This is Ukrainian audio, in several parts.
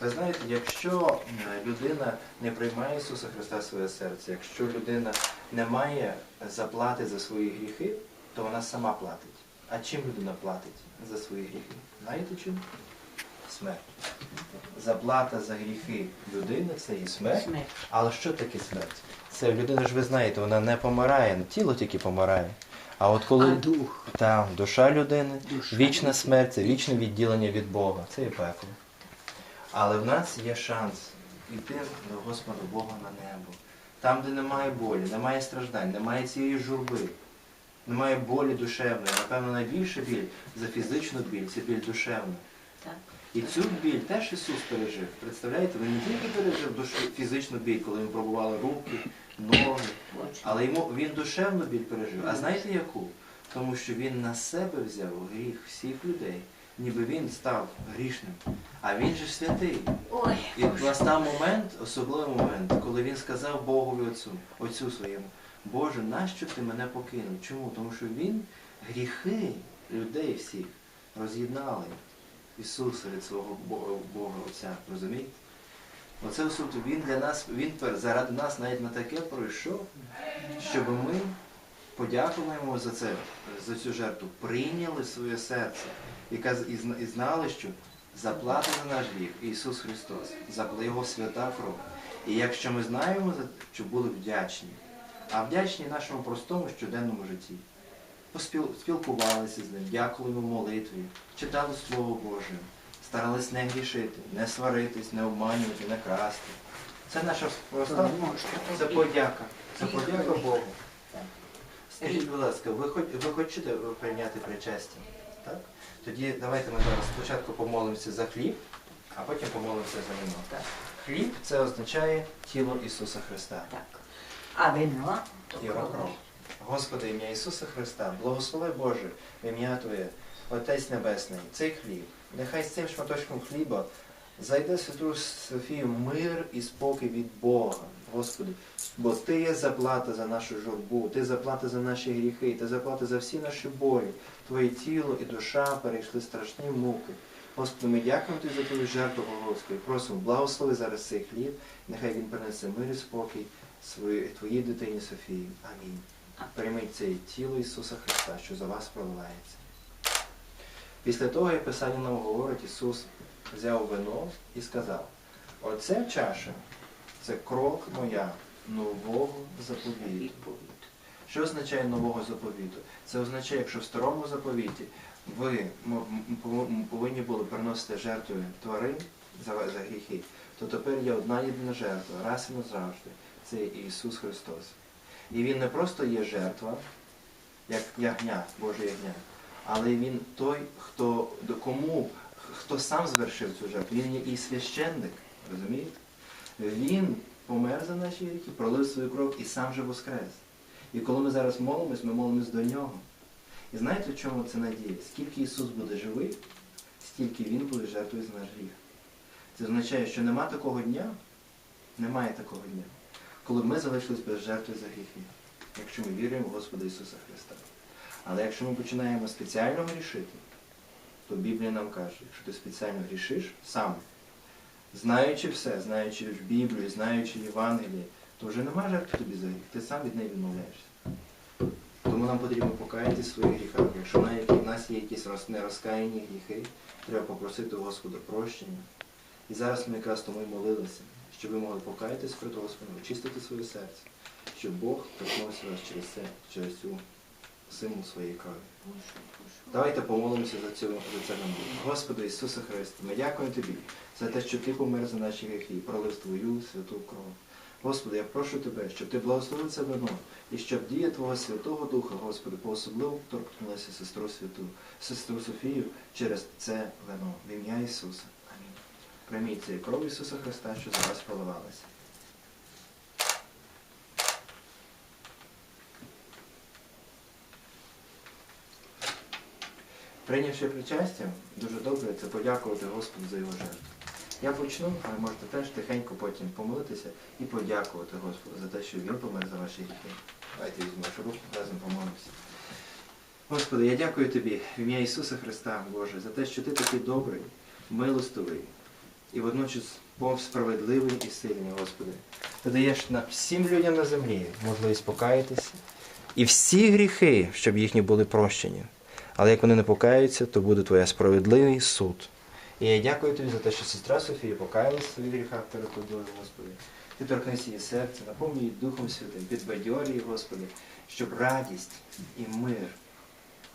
Ви знаєте, якщо е, людина не приймає Ісуса Христа в своє серце, якщо людина не має заплати за свої гріхи, то вона сама платить. А чим людина платить за свої гріхи? Знаєте чим? Смерть. Заплата за гріхи людини це і смерть. Смерть. Але що таке смерть? Це людина ж ви знаєте, вона не помирає, тіло тільки помирає. А от коли А дух. там душа людини, Душа. вічна смерть, це вічне відділення від Бога. Це і пекло. Але в нас є шанс йти до Господа Бога на небо. Там, де немає болі, немає страждань, немає цієї журби, немає болі душевної. Напевно, найбільша біль за фізичну біль це біль душевна. Так. І цю біль теж Ісус пережив. Представляєте, він не тільки пережив душу, фізичну біль, коли йому пробували руки, ноги, але йому він душевну біль пережив. А знаєте яку? Тому що він на себе взяв гріх всіх людей, ніби він став грішним. А він же святий. Ой, І настав момент, особливий момент, коли він сказав Богові Отцю, Отцю своєму, Боже, нащо ти мене покинув? Чому? Тому що він гріхи людей всіх роз'єднали Ісуса від свого Бога, Бога Отця. Розумієте? Оце суті, він для нас, він заради нас навіть на таке пройшов, щоб ми йому за це, за цю жертву, прийняли своє серце і, знали, що заплата за наш гріх Ісус Христос, Його свята кров. І якщо ми знаємо, що були вдячні, а вдячні нашому простому щоденному житті. Поспіл- Спілкувалися з ним, в молитві, читали Слово Боже, старались не грішити, не сваритись, не обманювати, не красти. Це наша проста це подяка. Це подяка. Богу. Скажіть, будь ласка, ви, хоч, ви хочете прийняти причастя? Так? Тоді давайте ми зараз спочатку помолимося за хліб, а потім помолимося за вино. Так. Хліб це означає тіло Ісуса Христа. Так. А вино? Його кров. Господи, ім'я Ісуса Христа, благослови Боже, ім'я Твоє, Отець Небесний, цей хліб. Нехай з цим шматочком хліба зайде Святу Софію мир і спокій від Бога, Господи. Бо Ти є заплата за нашу журбу, Ти заплата за наші гріхи, Ти заплата за всі наші болі. Твоє тіло і душа перейшли страшні муки. Господи, ми дякуємо Тобі за Твою жертву, Господи. Просимо, благослови зараз цей хліб, нехай він принесе мир і спокій Твоїй дитині Софії. Амінь. Прийміть це тіло Ісуса Христа, що за вас проливається. Після того, як Писання нам говорить, Ісус взяв вино і сказав, оце чаша, це крок моя нового заповіту. Що означає нового заповіту? Це означає, якщо в старому заповіті ви повинні були приносити жертви тварин за гріхи, то тепер є одна єдина жертва, раз і назавжди. Це Ісус Христос. І Він не просто є жертва, як ягня, Боже ягня, але Він той, хто до кому, хто сам звершив цю жертву. Він є і священник, розумієте? Він помер за наші гріхи, пролив свою кров і сам же воскрес. І коли ми зараз молимось, ми молимось до нього. І знаєте, в чому це надія? Скільки Ісус буде живий, стільки Він буде жертвою за наш гріх. Це означає, що нема такого дня, немає такого дня, коли б ми залишились без жертви за гріхи, якщо ми віруємо в Господа Ісуса Христа. Але якщо ми починаємо спеціально грішити, то Біблія нам каже, якщо ти спеціально грішиш сам, знаючи все, знаючи Біблію, знаючи Євангеліє, то вже нема жертви тобі за гріх, ти сам від неї відмовляєшся. Тому нам потрібно покаятися в своїх гріхах. Якщо в нас є якісь нерозкаяні гріхи, треба попросити у Господа прощення. І зараз ми якраз тому і молилися, щоб ви могли покаятися перед Господом, очистити своє серце, щоб Бог торкнувся вас через це, через цю символ своєї крові. Давайте помолимося за цю за це нам. Господи Ісусе Христе, ми дякуємо Тобі за те, що Ти помер за наші гріхи і пролив Твою святу кров. Господи, я прошу Тебе, щоб Ти благословив це вино, і щоб дія Твого Святого Духа, Господи, поособливо торкнулася сестру святу, сестру Софію через це вино. В ім'я Ісуса. Амінь. Прийміть цієї кров Ісуса Христа, що за вас проливалася. Прийнявши причастя, дуже добре це подякувати Господу за його жертву. Я почну, а ви можете теж тихенько потім помолитися і подякувати Господу за те, що Він помер за ваші гріхи. Давайте візьмемо руку, разом помолимося. Господи, я дякую Тобі в ім'я Ісуса Христа, Боже, за те, що Ти такий добрий, милостивий і водночас Бог справедливий і сильний, Господи. Ти даєш на всім людям на землі можливість покаятися і всі гріхи, щоб їхні були прощені. Але як вони не покаються, то буде Твоя справедливий суд. І я дякую тобі за те, що сестра Софія своїх гріхах перед тобою, Господи. Ти торкнись її серце, наповни її Духом Святим, підбадьорюй її, Господи, щоб радість і мир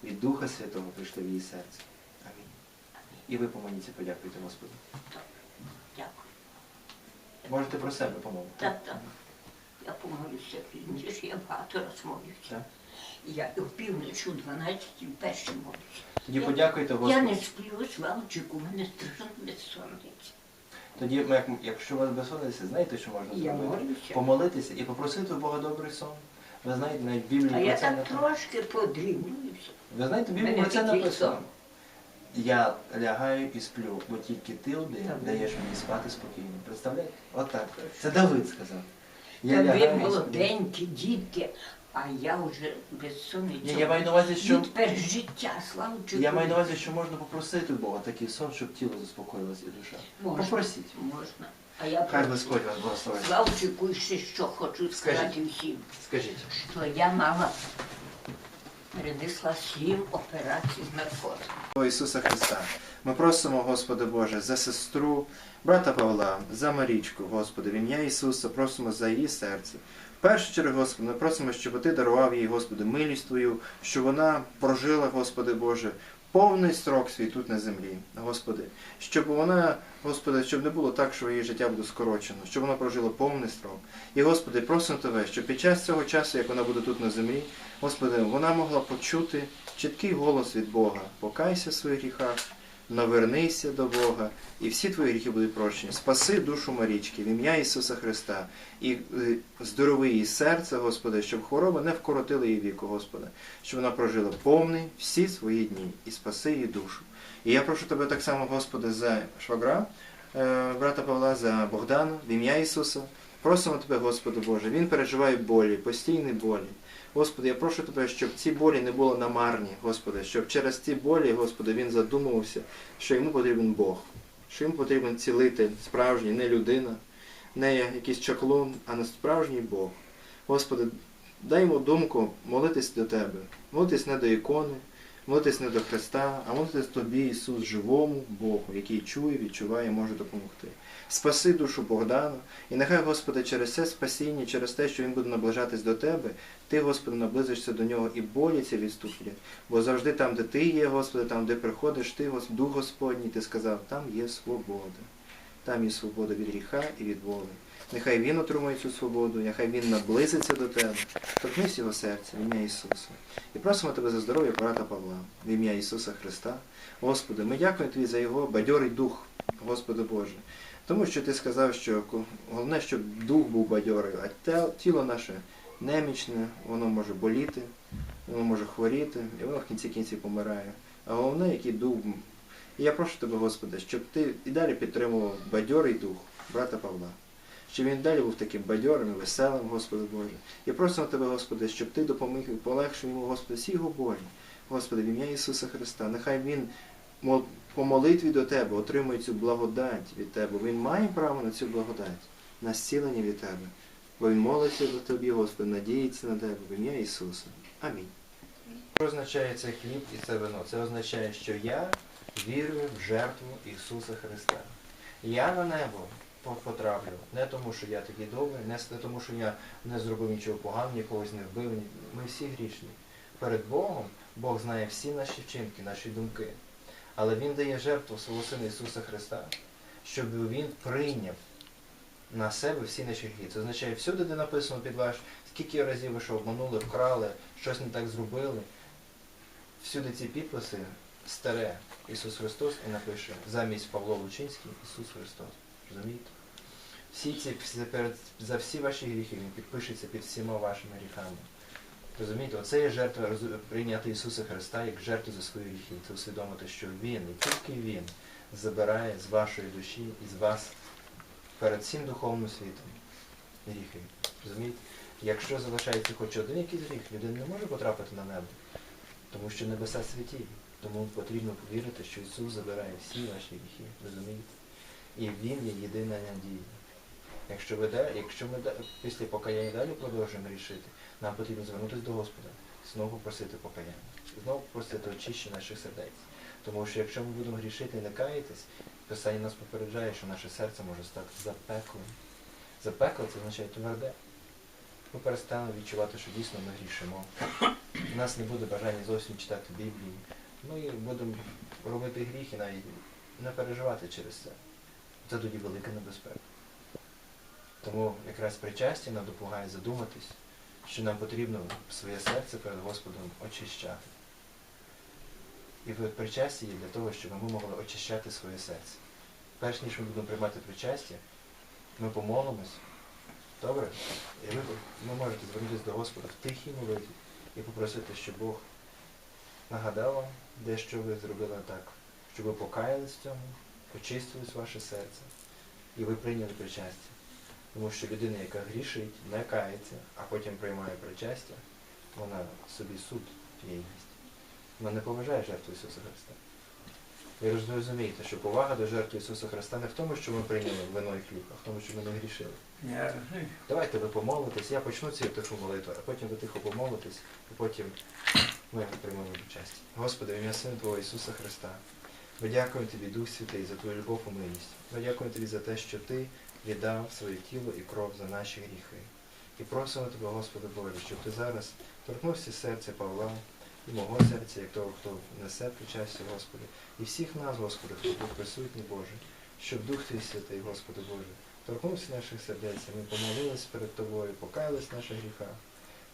від Духа Святого прийшли в її серце. Амінь. І ви помоліться, подякуйте Господу. Дякую. Можете про себе помолити. Так, так. Я помолюся я багато раз. Так? Я і в північ у 12 і вперше молюся. Тоді Я- подякуйте Я Господу. не сплю, Славчик, у мене страшно безсонниця. Тоді, як- якщо у вас безсонниця, знаєте, що можна Я зробити? молюся. Помолитися і попросити у Бога добрий сон. Ви знаєте, навіть в Біблії А про я це так написано. трошки подрімлююся. Ви знаєте, в Біблії Мене про це такий написано. сон. Я лягаю і сплю, бо тільки ти один Так. даєш мені спати спокійно. Представляєте? Отак. Це Давид сказав. Я Та ви лягаю і сплю. молоденькі дітки, а я вже безсонниця. Ні, я маю на увазі, що Від пережиття, Славчик. я маю на увазі, що можна попросити у Бога такий сон, щоб тіло заспокоїлося і душа. Можна. Попросіть. Можна. А я Хай. Господь вас благословить. Славчику, ще що хочу сказати всім, Скажіть. що я мала перенесла сім операцій з наркотиком. О Ісуса Христа. Ми просимо, Господи Боже, за сестру, брата Павла, за Марічку, Господи, в ім'я Ісуса, просимо за її серце. Першу чергу, Господи, ми просимо, щоб Ти дарував їй, Господи, милість Твою, щоб вона прожила, Господи Боже, повний строк свій тут на землі, Господи, щоб вона, Господи, щоб не було так, що її життя буде скорочено, щоб вона прожила повний строк. І, Господи, просимо Тебе, щоб під час цього часу, як вона буде тут на землі, Господи, вона могла почути чіткий голос від Бога. Покайся в своїх гріхах, навернися до Бога, і всі твої гріхи будуть прощені. Спаси душу Марічки в ім'я Ісуса Христа. І е, здорови її серце, Господи, щоб хвороба не вкоротила її віку, Господи, щоб вона прожила повний всі свої дні і спаси її душу. І я прошу Тебе так само, Господи, за швагра, е, брата Павла, за Богдана, в ім'я Ісуса. Просимо Тебе, Господи Боже, він переживає болі, постійні болі. Господи, я прошу Тебе, щоб ці болі не були намарні, Господи, щоб через ці болі, Господи, він задумувався, що йому потрібен Бог, що йому потрібен цілитель, справжній, не людина, не якийсь чаклун, а не справжній Бог. Господи, дай йому думку молитись до Тебе, молитись не до ікони, молитись не до Христа, а молитись Тобі, Ісус, живому Богу, який чує, відчуває, може допомогти. Спаси душу Богдана, і нехай, Господи, через це спасіння, через те, що Він буде наближатись до Тебе, Ти, Господи, наблизишся до нього і болі ці відступлять. Бо завжди там, де Ти є, Господи, там, де приходиш, Ти, Дух Господній, Ти сказав, там є свобода. Там є свобода від гріха і від волі. Нехай Він отримує цю свободу, нехай Він наблизиться до Тебе. Торкнись його серця в ім'я Ісуса. І просимо Тебе за здоров'я брата Павла, в ім'я Ісуса Христа. Господи, ми дякуємо Тобі за його бадьорий дух, Господи Боже. Тому що ти сказав, що головне, щоб дух був бадьорий, а тіло наше немічне, воно може боліти, воно може хворіти, і воно в кінці кінців помирає. А головне, який дух. І я прошу тебе, Господи, щоб ти і далі підтримував бадьорий дух брата Павла. Щоб він далі був таким бадьорим і веселим, Господи Боже. І просимо Тебе, Господи, щоб Ти допоміг і полегшив йому, Господи, всі його болі. Господи, в ім'я Ісуса Христа. Нехай він по молитві до Тебе отримує цю благодать від Тебе. Він має право на цю благодать, на зцілення від Тебе. Бо він молиться до Тобі, Господи, надіється на Тебе, в ім'я Ісуса. Амінь. Що означає цей хліб і це вино? Це означає, що я вірую в жертву Ісуса Христа. Я на небо потраплю не тому, що я такий добрий, не тому, що я не зробив нічого поганого, нікогось не вбив. Ми всі грішні. Перед Богом Бог знає всі наші вчинки, наші думки. Але Він дає жертву свого Сина Ісуса Христа, щоб Він прийняв на себе всі наші гріхи. Це означає, всюди, де написано під ваш, скільки разів ви що обманули, вкрали, щось не так зробили. Всюди ці підписи старе Ісус Христос і напише замість Павло Лучинський Ісус Христос. Розумієте? Всі ці, за всі ваші гріхи Він підпишеться під всіма вашими гріхами. Розумієте, оце є жертва прийняти Ісуса Христа як жертву за свої гріхи. Це усвідомити, що Він, і тільки Він, забирає з вашої душі і з вас перед всім духовним світом гріхи. Розумієте? Якщо залишається хоч один якийсь гріх, людина не може потрапити на небо, тому що небеса святі. Тому потрібно повірити, що Ісус забирає всі ваші гріхи, розумієте? І Він є єдина надія. Якщо, ви, якщо ми після покаяння далі продовжуємо рішити, нам потрібно звернутися до Господа, знову просити покаяння, знову просити очищення наших сердець. Тому що якщо ми будемо грішити і не каятись, Писання нас попереджає, що наше серце може стати запеклим. Запекло це означає тверде. Ми перестанемо відчувати, що дійсно ми грішимо. У нас не буде бажання зовсім читати Біблію. Ми будемо робити гріх і навіть не переживати через це. Це тоді велика небезпека. Тому якраз причастя нам допомагає задуматись, що нам потрібно своє серце перед Господом очищати. І причасті є для того, щоб ми могли очищати своє серце. Перш ніж ми будемо приймати причастя, ми помолимось. Добре? І ви, ви можете звернутися до Господа в тихій молитві і попросити, щоб Бог нагадав вам, де що ви зробили так, щоб ви покаялись в цьому, очистилось ваше серце, і ви прийняли причастя. Тому що людина, яка грішить, не кається, а потім приймає причастя, вона собі суд місті. Вона не поважає жертву Ісуса Христа. Ви розумієте, що повага до жертви Ісуса Христа не в тому, що ми прийняли вино і хліб, а в тому, що ми не грішили. Я Давайте ви помолитесь, я почну цю тиху молитву, а потім ви тихо помолитесь, і потім ми приймемо участь. Господи, в ім'я Сина Твого Ісуса Христа. Ми дякуємо Тобі, Дух Святий, за Твою любов і милість. Ми дякуємо Тобі за те, що Ти віддав своє тіло і кров за наші гріхи. І просимо Тебе, Господи Боже, щоб Ти зараз торкнувся серця Павла і мого серця, як того, хто несе причастя, Господи, і всіх нас, Господи, хто був присутній, Боже, щоб Дух Твій Святий, Господи Боже, торкнувся наших сердець, ми помолились перед Тобою, покаялись в наших гріхах,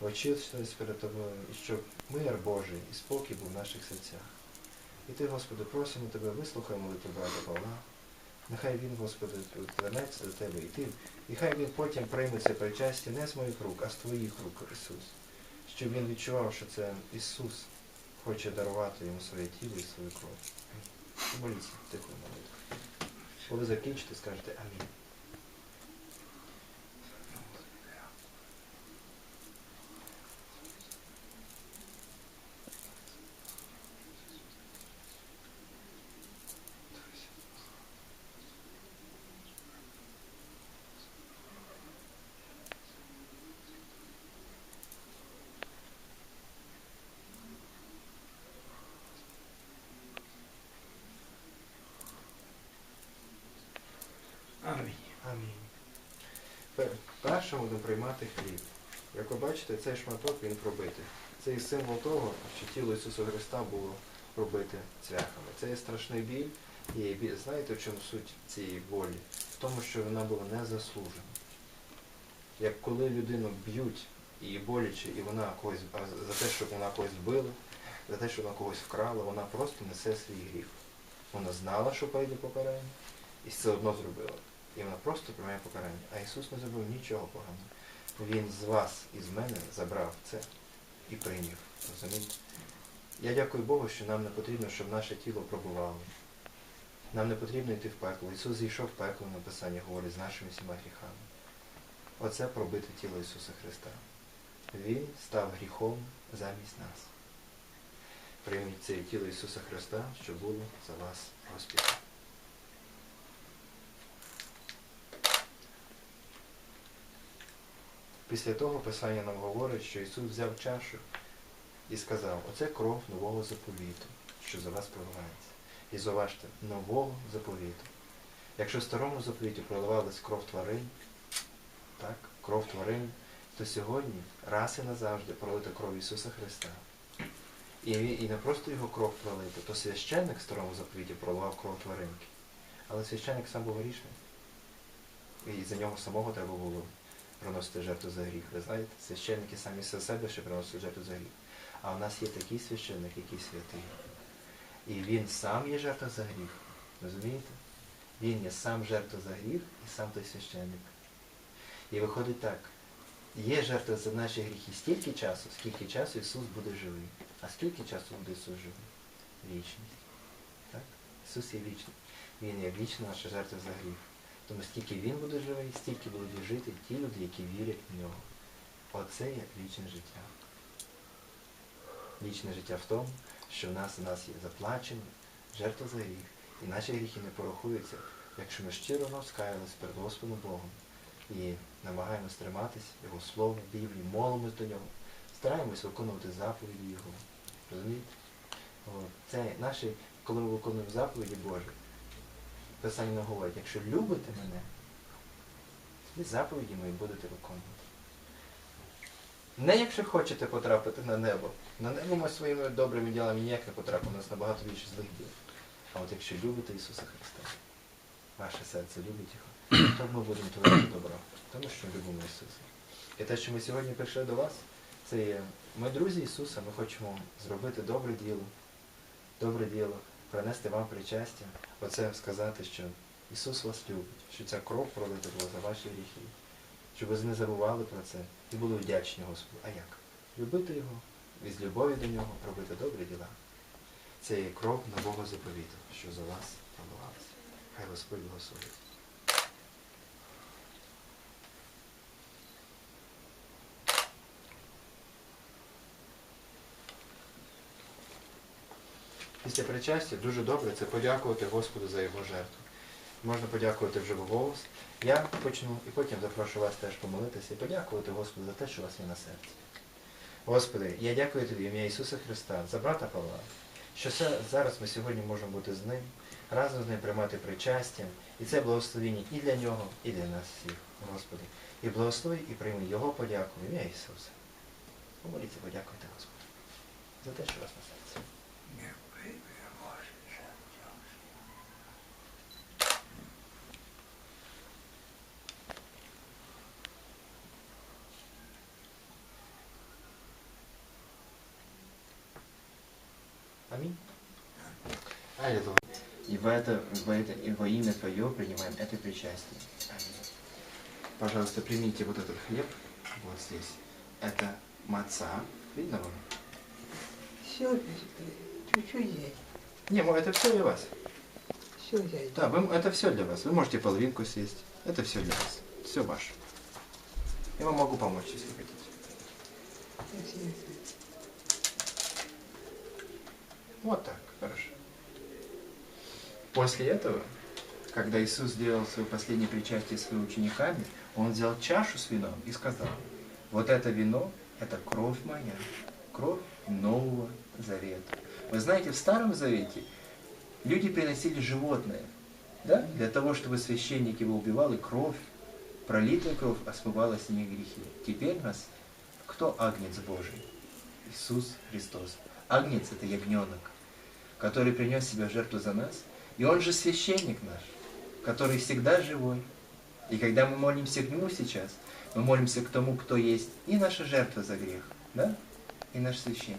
очистились перед Тобою, і щоб мир Божий і спокій був в наших серцях. І Ти, Господи, просимо Тебе, вислухай молитву брата Павла. Нехай він, Господи, вернеться до Тебе і Ти. І хай він потім прийме це причастя не з моїх рук, а з Твоїх рук, Ісус. Щоб він відчував, що це Ісус хоче дарувати йому своє тіло і свою кров. Моліться тихо молитву. Коли закінчите, скажете Амінь. Приймати хліб. Як ви бачите, цей шматок він пробитий. Це є символ того, що тіло Ісуса Христа було пробите цвяхами. Це є страшний біль. І знаєте, в чому суть цієї болі? В тому, що вона була незаслужена. Як коли людину б'ють і боляче, і вона когось за те, що вона когось вбила, за те, що вона когось вкрала, вона просто несе свій гріх. Вона знала, що прийде покарання, і все одно зробила. І вона просто приймає покарання. А Ісус не зробив нічого поганого. Він з вас і з мене забрав це і прийняв. Розумієте? Я дякую Богу, що нам не потрібно, щоб наше тіло пробувало. Нам не потрібно йти в пекло. Ісус зійшов в пекло, написання говорить, з нашими всіма гріхами. Оце пробите тіло Ісуса Христа. Він став гріхом замість нас. Прийміть це тіло Ісуса Христа, що було за вас розп'яте. Після того Писання нам говорить, що Ісус взяв чашу і сказав, оце кров нового заповіту, що за вас проливається. І зауважте, нового заповіту. Якщо в старому заповіті проливалась кров тварин, так, кров тварин, то сьогодні раз і назавжди пролита кров Ісуса Христа. І, і не просто його кров пролити, то священник в старому заповіті проливав кров тваринки. Але священник сам був грішний. І за нього самого треба було приносити жертву за гріх. Ви знаєте, священники самі за себе ще приносять жертву за гріх. А в нас є такий священник, який святий. І він сам є жертва за гріх. Розумієте? Він є сам жертва за гріх і сам той священник. І виходить так. Є жертва за наші гріхи стільки часу, скільки часу Ісус буде живий. А скільки часу буде Ісус живий? Вічність. Так? Ісус є вічний. Він є вічна наша жертва за гріх. Тому скільки Він буде живий, стільки будуть жити ті люди, які вірять в нього. Оце є вічне життя. Вічне життя в тому, що в нас у нас є заплачені жертва за гріх, і наші гріхи не порахуються, якщо ми щиро розкаялись перед Господом Богом і намагаємось триматись Його Слово, Біблії, молимось до нього, стараємось виконувати заповіді Його. Розумієте? Це наші, коли ми виконуємо заповіді Божі, Писання нам говорить, якщо любите мене, і заповіді мої будете виконувати. Не якщо хочете потрапити на небо. На небо ми своїми добрими ділами ніяк не потрапимо, у нас набагато більше злих діл. А от якщо любите Ісуса Христа, ваше серце любить Його, то ми будемо творити добро, тому що любимо Ісуса. І те, що ми сьогодні прийшли до вас, це є ми друзі Ісуса, ми хочемо зробити добре діло, добре діло, принести вам причастя, оце сказати, що Ісус вас любить, що ця кров пролита була за ваші гріхи, щоб ви не забували про це і були вдячні Господу. А як? Любити Його, від любові до Нього робити добрі діла. Це є кров нового заповіту, що за вас проливалася. Хай Господь благословить. Після причастя дуже добре це подякувати Господу за його жертву. Можна подякувати вже в голос. Я почну і потім запрошу вас теж помолитися і подякувати Господу за те, що у вас є на серці. Господи, я дякую Тобі, ім'я Ісуса Христа, за брата Павла, що зараз ми сьогодні можемо бути з ним, разом з ним приймати причастя, і це благословення і для нього, і для нас всіх, Господи. І благослови, і прийми Його подяку ім'я Ісуса. Помоліться, подякуйте Господу за те, що у вас на серці. В это, в это, и во имя Твое принимаем это причастие. Аминь. Пожалуйста, примите вот этот хлеб вот здесь. Это маца. Видно вам? Все, чуть-чуть есть. Не, мо- это все для вас. Все есть. Да, вы, это все для вас. Вы можете половинку съесть. Это все для вас. Все ваше. Я вам могу помочь, если хотите. Спасибо. Вот так, хорошо. После этого, когда Иисус сделал свое последнее причастие своими учениками, Он взял чашу с вином и сказал, вот это вино, это кровь моя, кровь Нового Завета. Вы знаете, в Старом Завете люди приносили животное, да, для того, чтобы священник его убивал, и кровь, пролитая кровь, осмывала с них грехи. Теперь нас кто агнец Божий? Иисус Христос. Агнец – это ягненок, который принес себя в жертву за нас. И он же священник наш, который всегда живой. И когда мы молимся к Нему сейчас, мы молимся к тому, кто есть и наша жертва за грех, да? И наш священник.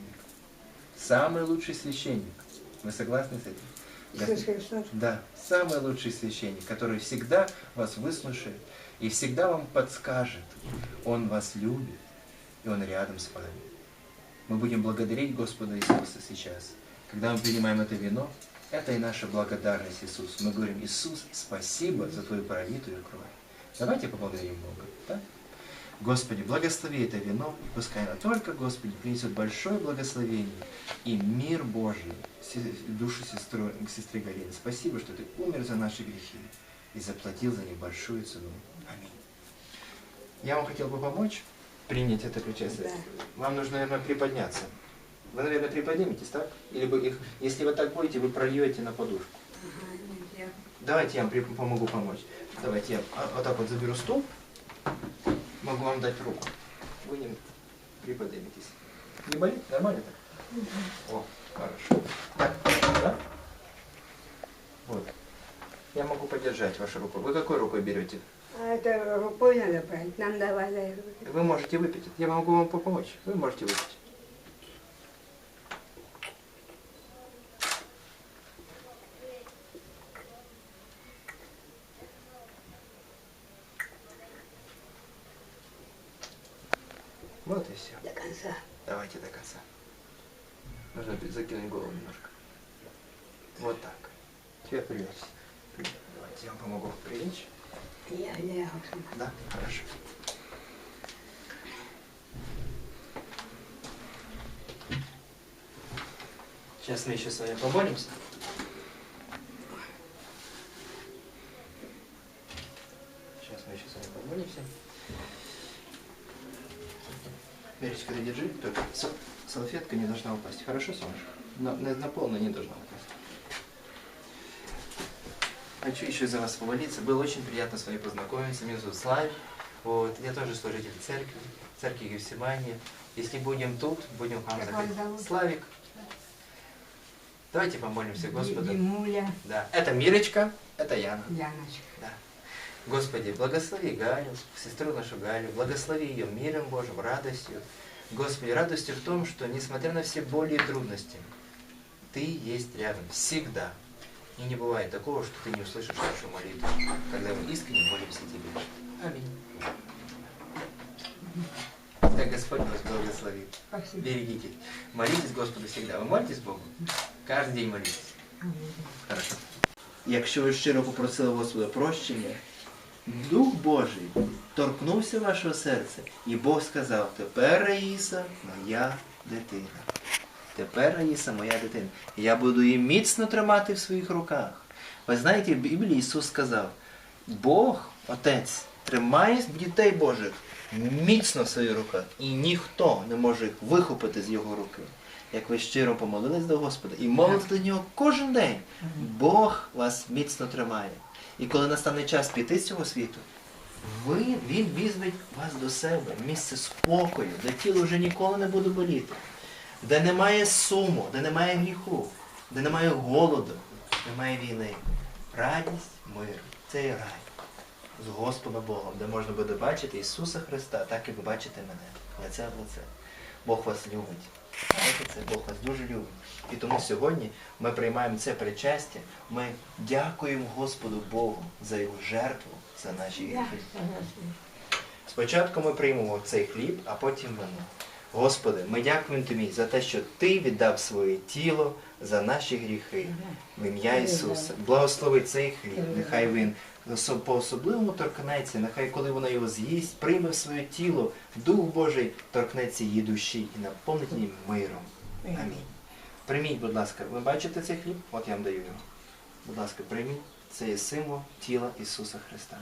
Самый лучший священник. Вы согласны с этим? Иисус Христос. Да, самый лучший священник, который всегда вас выслушает и всегда вам подскажет. Он вас любит, и Он рядом с вами. Мы будем благодарить Господа Иисуса сейчас. Когда мы принимаем это вино, это и наша благодарность Иисусу. Мы говорим, Иисус, спасибо за Твою пролитую кровь. Давайте поблагодарим Бога. Да? Господи, благослови это вино, и пускай оно только, Господи, принесет большое благословение и мир Божий душу сестры, сестры Галины. Спасибо, что Ты умер за наши грехи и заплатил за них большую цену. Аминь. Я вам хотел бы помочь принять это причастие. Да. Вам нужно, наверное, приподняться. Вы, наверное, приподниметесь, так? Или вы их, если вы так будете, вы прольете на подушку. Давайте я вам помогу помочь. Давайте я а- вот так вот заберу стул. Могу вам дать руку. Вы не приподниметесь. Не болит? Нормально так? О, хорошо. Так, да? Вот. Я могу подержать вашу руку. Вы какой рукой берете? А это рукой надо брать. Нам давали. Вы можете выпить. Я могу вам помочь. Вы можете выпить. Вот и все. До конца. Давайте до конца. Нужно пи- закинуть голову немножко. Вот так. Теперь прилечь. Давайте я вам помогу прилечь. Я лягу. Да, хорошо. Сейчас мы еще с вами помолимся. Сейчас мы еще с вами помолимся. Верочка, ты держи, только са- салфетка не должна упасть. Хорошо, солнышко? На, на, на пол она не должна упасть. Хочу еще за вас помолиться. Было очень приятно с вами познакомиться. Меня зовут Славик. Вот. Я тоже служитель церкви, церкви Гефсимании. Если будем тут, будем говорить. вас зовут? Славик. Давайте помолимся Господу. Димуля, Да. Это Мирочка, это Яна. Яночка. Да. Господи, благослови Галю, сестру нашу Галю, благослови ее миром Божьим, радостью. Господи, радостью в том, что несмотря на все боли и трудности, Ты есть рядом всегда. И не бывает такого, что Ты не услышишь нашу молитву, когда мы искренне молимся Тебе. Аминь. Да Господь вас благословит. Спасибо. Берегите. Молитесь Господу всегда. Вы молитесь Богу? Кожен день молитесь. Хорошо. Якщо ви щиро попросили Господа прощення, Дух Божий торкнувся вашого серця, і Бог сказав, тепер Раїса моя дитина. Тепер Раїса моя дитина. Я буду її міцно тримати в своїх руках. Ви знаєте, в Біблії Ісус сказав, Бог, Отець, тримає дітей Божих міцно в своїх руках, і ніхто не може їх вихопити з його руки. Як ви щиро помолились до Господа і молите до нього кожен день, Бог вас міцно тримає. І коли настане час піти з цього світу, ви, Він візьме вас до себе, місце спокою, де тіло вже ніколи не буде боліти, де немає суму, де немає гріху, де немає голоду, немає війни. Радість, мир. Це є рай з Господом Богом, де можна буде бачити Ісуса Христа, так як ви бачите мене, лице в лице. Бог вас любить. Знаєте це? Бог вас дуже любить. І тому сьогодні ми приймаємо це причастя. Ми дякуємо Господу Богу за Його жертву, за наші гріхи. Спочатку ми приймемо цей хліб, а потім вино. Господи, ми дякуємо Тобі за те, що Ти віддав своє тіло за наші гріхи. В ім'я Ісуса. Благослови цей хліб. Нехай він по-особливому торкнеться, нехай коли вона його з'їсть, прийме в своє тіло, Дух Божий торкнеться її душі і наповнить її миром. Амінь. Прийміть, будь ласка, ви бачите цей хліб? От я вам даю його. Будь ласка, прийміть. Це є символ тіла Ісуса Христа.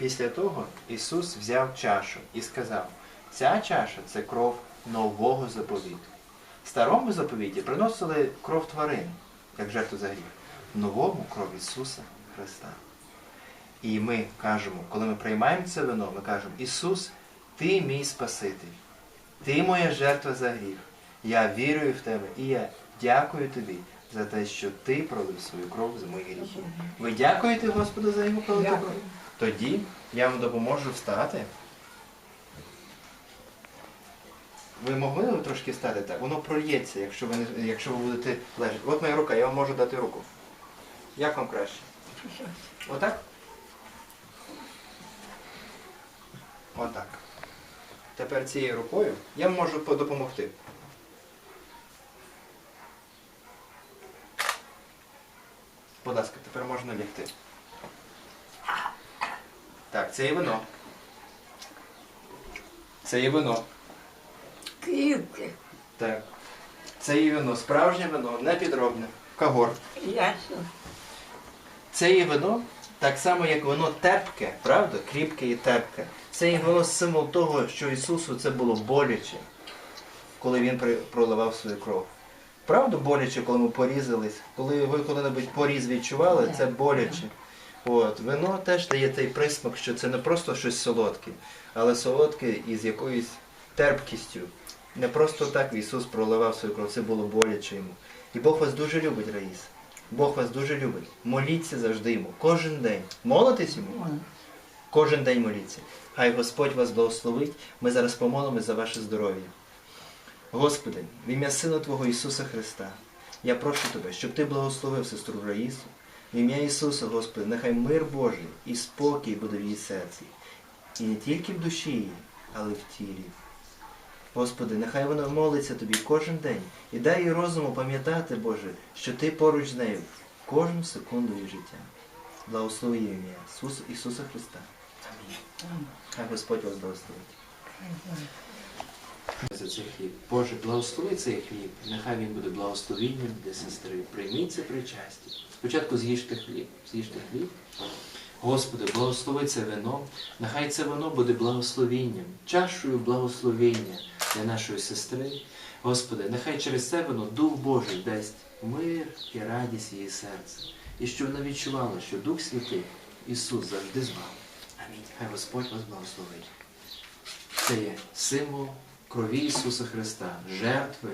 Після того Ісус взяв чашу і сказав, ця чаша це кров нового заповіту. В старому заповіті приносили кров тварин, як жертву за гріх. Новому кров Ісуса Христа. І ми кажемо, коли ми приймаємо це вино, ми кажемо, Ісус, Ти мій Спаситель, Ти моя жертва за гріх. Я вірую в Тебе і я дякую Тобі за те, що Ти пролив свою кров за мої гріхи. Ви дякуєте Господу за його пролиту кров? Тоді я вам допоможу встати. Ви могли б трошки встати так? Воно прольється, якщо ви, не, якщо ви будете лежати. От моя рука, я вам можу дати руку. Як вам краще? Отак? Отак. Тепер цією рукою я вам можу допомогти. Будь ласка, тепер можна лягти. Так, це є вино. Це є вино. Кріпки. Так. Це є вино, справжнє вино, не підробне. Кагор. Ясно. Це є вино, так само, як воно терпке, правда? Кріпке і терпке. Це є воно символ того, що Ісусу це було боляче, коли Він проливав свою кров. Правда боляче, коли ми порізались? Коли ви коли-небудь поріз відчували, це боляче. От, вино теж дає цей присмак, що це не просто щось солодке, але солодке із якоюсь терпкістю. Не просто так Ісус проливав свою кров, це було боляче йому. І Бог вас дуже любить, Раїс. Бог вас дуже любить. Моліться завжди йому. Кожен день. Молитесь йому? Кожен день моліться. Хай Господь вас благословить. Ми зараз помолимось за ваше здоров'я. Господи, в ім'я Сина Твого Ісуса Христа, я прошу Тебе, щоб Ти благословив сестру Раїсу. В ім'я Ісуса, Господи, нехай мир Божий і спокій буде в її серці. І не тільки в душі її, але й в тілі. Господи, нехай вона молиться тобі кожен день і дай їй розуму пам'ятати, Боже, що ти поруч з нею в кожну секунду її життя. Благослови її ім'я Ісуса, Ісуса Христа. Амінь. Хай Господь вас благословить. Боже, благослови цей хліб. Нехай він буде благословінням для сестри. Прийміть це причастя. Спочатку з'їжте хліб. З'їжте хліб. Господи, благослови це вино. Нехай це вино буде благословінням, чашою благословіння для нашої сестри. Господи, нехай через це вино Дух Божий дасть мир і радість її серця. І щоб вона відчувала, що Дух Святий, Ісус завжди з вами. Амінь. Хай Господь вас благословить. Це є символ крові Ісуса Христа, жертви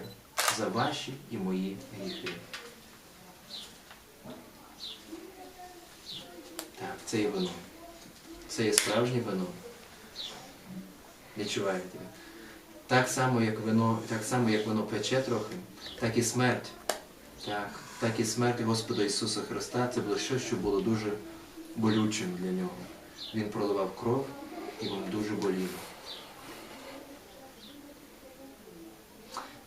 за ваші і мої гріхи. Так, це є вино. Це є справжнє вино. Відчуваєте? Так само, як вино, так само, як воно пече трохи, так і смерть. Так, так і смерть Господа Ісуса Христа це було щось, що було дуже болючим для нього. Він проливав кров і йому дуже боліло.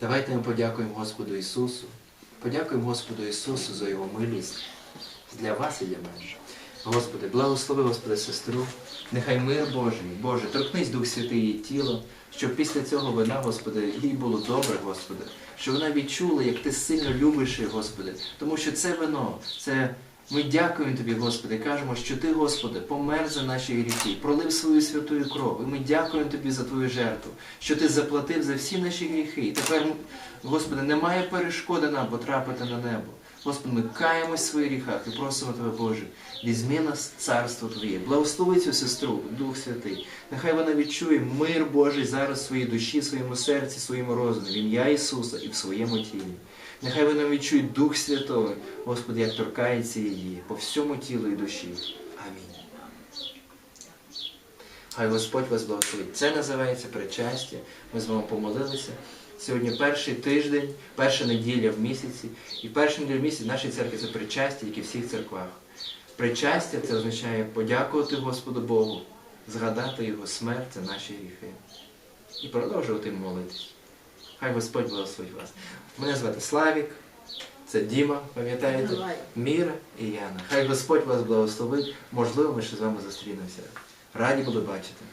Давайте ми подякуємо Господу Ісусу. Подякуємо Господу Ісусу за Його милість для вас і для мене. Господи, благослови, Господи, сестру. Нехай мир Божий, Боже, торкнись Дух Святий її тіло, щоб після цього вина, Господи, їй було добре, Господи, щоб вона відчула, як Ти сильно любиш її, Господи, тому що це вино, це ми дякуємо Тобі, Господи, кажемо, що Ти, Господи, помер за наші гріхи, пролив свою святую кров. І ми дякуємо Тобі за Твою жертву, що Ти заплатив за всі наші гріхи. І тепер, Господи, немає перешкоди нам потрапити на небо. Господи, ми каємось в своїх гріхах і просимо Тебе, Боже, візьми нас царство Твоє. Благослови цю сестру, Дух Святий. Нехай вона відчує мир Божий зараз в своїй душі, в своєму серці, в своєму розумі, в ім'я Ісуса і в своєму тілі. Нехай вона відчує Дух Святий, Господи, як торкається її по всьому тілу і душі. Амінь. Хай Господь вас благословить. Це називається причастя. Ми з вами помолилися. Сьогодні перший тиждень, перша неділя в місяці. І перша неділя в місяці в нашій церкві це причастя, як і в всіх церквах. Причастя це означає подякувати Господу Богу, згадати Його смерть за наші гріхи. І продовжувати молитись. Хай Господь благословить вас. Мене звати Славік, це Діма, пам'ятаєте? Міра і Яна. Хай Господь вас благословить. Можливо, ми ще з вами зустрінемося. Раді були бачити.